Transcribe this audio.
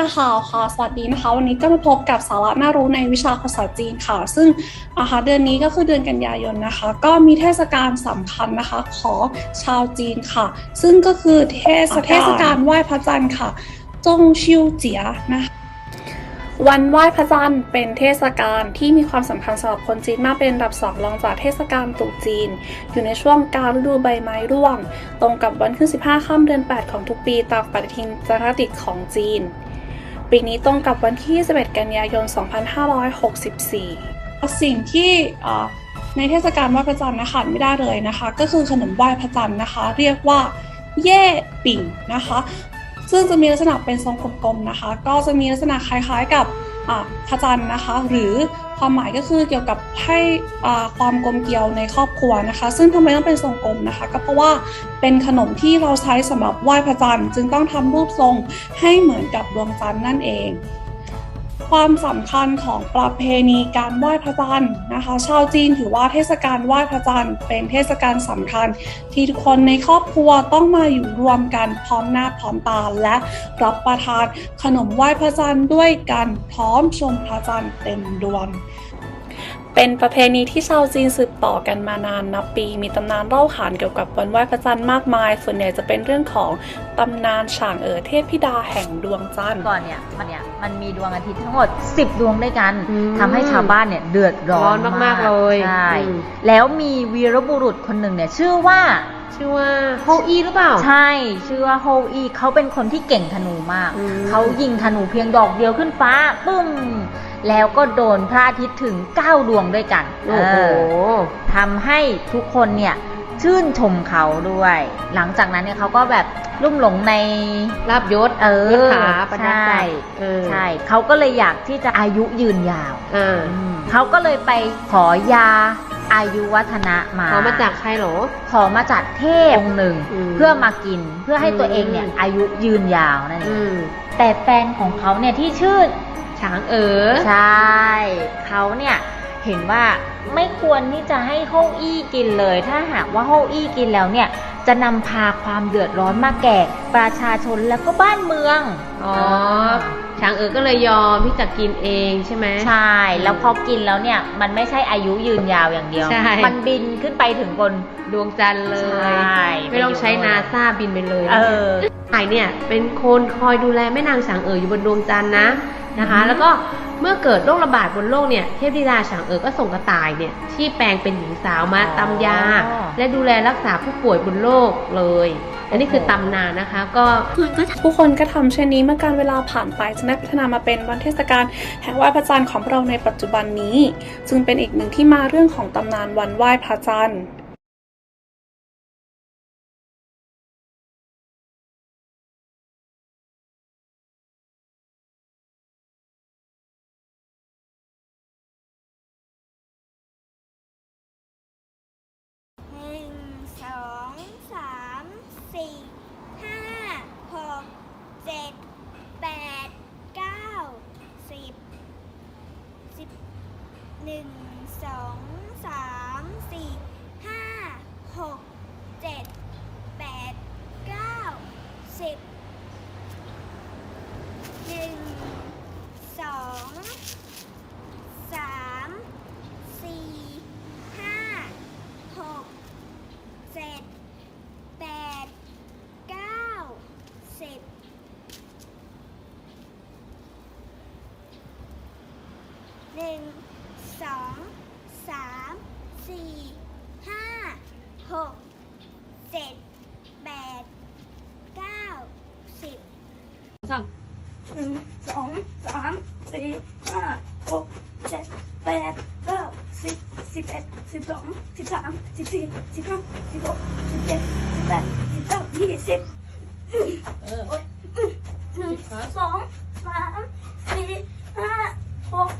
าข่าวค่ะสวัสดีนะคะ วันนี้ก็มาพบกับสาระน่ารู้ในวิชาภาษาจีนค่ะ ซึ่งนะคะเดือนนี้ก็คือเดือนกันยายนนะคะ ก็มีเทศกาลสำคัญนะคะของชาวจีนค่ะ ซึ่งก็คือเทศเทศกาลไหว้พระจันทร์ค่ะ จงชิวเจียนะคะวันไหว้พระจันทร์เป็นเทศกาลที่มีความสำคัญสำหรับคนจีนมากเป็นอันดับสองรองจากเทศกาลตรุษจีน อยู่ในช่วงกลารฤดูใบไม้ร่วง ตรงกับวันขึ้น 15 ค่ำเดือน 8 ของทุกปีตามปฏิทินจันทรคติของจีน ปีนี้ตรงกับวันที่21กันยายน 2564 สิ่งที่ในเทศกาลไหว้พระจันทร์นะคะไม่ได้เลยนะคะ ก็คือขนมไหว้พระจันทร์นะคะ เรียกว่าเย่ปิ่งนะคะ ซึ่งจะมีลักษณะเป็นทรงกลมๆนะคะ ก็จะมีลักษณะคล้ายๆกับ พระจันทร์นะคะ หรือความหมายก็คือเกี่ยวกับให้อ่าความกลมเกลียวในครอบครัวนะคะ ซึ่งทำไมต้องเป็นทรงกลมนะคะ ก็เพราะว่าเป็นขนมที่เราใช้สำหรับไหว้พระจันทร์จึงต้องทำรูปทรงให้เหมือนกับดวงจันทร์นั่นเอง ความสำคัญของประเพณีการไหว้พระจันทร์นะคะ ชาวจีนถือว่าเทศกาลไหว้พระจันทร์เป็นเทศกาลสำคัญ ที่ทุกคนในครอบครัวต้องมาอยู่รวมกันพร้อมหน้าพร้อมตาและรับประทานขนมไหว้พระจันทร์ด้วยกันพร้อมชมพระจันทร์เต็มดวง เป็นประเพณีที่ชาวจีนสืบต่อกันมานานนับปี มีตำนานเล่าขานเกี่ยวกับวันไหว้พระจันทร์มากมาย ส่วนใหญ่จะเป็นเรื่องของตำนานฉางเอ๋อเทพธิดาแห่งดวงจันทร์ ก่อนเนี่ยมันเนี่ยมันมีดวงอาทิตย์ทั้งหมด 10 ดวงด้วยกันอืมทำให้ชาวบ้านเนี่ยเดือดร้อนร้อนมากๆเลยใช่อืม แล้วมีวีรบุรุษคนหนึ่งเนี่ยชื่อว่า ชื่อว่าโฮอีหรือเปล่า ใช่ชื่อว่าโฮอีเขาเป็นคนที่เก่งธนูมาก อืม เขายิงธนูเพียงดอกเดียวขึ้นฟ้าปึ้ม แล้วก็โดนพระอาทิตย์ถึง 9 ดวงด้วยกันโอ้โหเออทำให้ทุกคนเนี่ยชื่นชมเขาด้วย หลังจากนั้นเนี่ยเขาก็แบบลุ่มหลงในลาบยศเออยศถาบรรดาใช่ศักดิ์เออใช่เขาก็เลยอยากที่จะอายุยืนยาวอ่าเขาก็เลยไปขอยาอายุวัฒนะมา ขอมาจากใครเหรอ ขอมาจากเทพองค์หนึ่งอืมเพื่อมากินเพื่อให้ตัวอืมเองเนี่ยอายุยืนยาวนั่นเออืงมแต่แฟนของเขาเนี่ยที่ชื่อ ฉางเอ๋อใช่เขาเนี่ยเห็นว่าไม่ควรที่จะให้โฮอี้กินเลย ถ้าหากว่าโฮอี้กินแล้วเนี่ยจะนำพาความเดือดร้อนมาแก่ประชาชนแล้วก็บ้านเมือง อ๋อ ฉางเอ๋อก็เลยยอมที่จะกินเองใช่ไหม ใช่ แล้วพอกินแล้วเนี่ย มันไม่ใช่อายุยืนยาวอย่างเดียว ใช่ มันบินขึ้นไปถึงบน ดวงจันทร์เลยใช่ไม่ต้องใช้นาซาบินไปเลยเออไายเนี่ยเป็นคนคอยดูแลแม่นางฉางเอ๋ออยู่บนดวงจันทร์นะนะคะ อืม แล้วก็เมื่อเกิดโรคระบาดบนโลกเนี่ยเทพธิดาฉางเอ๋อก็ส่งกระต่ายเนี่ยที่แปลงเป็นหญิงสาวมาตำยา และดูแลรักษาผู้ป่วยบนโลกเลย อันนี้คือตำนานนะคะ ก็ผู้คนก็ทำเช่นนี้เมื่อการเวลาผ่านไปจะได้พัฒนามาเป็นวันเทศกาลแห่งไหว้พระจันทร์ของเราในปัจจุบันนี้ จึงเป็นอีกหนึ่งที่มาเรื่องของตำนานวันไหว้พระจันทร์ 1 2 สี่ห้าหกเจ็ดแปดเก้าสิบหนึ่งสองสามสี่ห้าหกเจ็ดแปดเก้าสิบสิบเอ็ดสิบสองสิบสามสิบสี่สิบห้าสิบหกสิบเจ็ดสิบแปดสิบเก้ายี่สิบหนึ่งสองสามสี่ห้าหก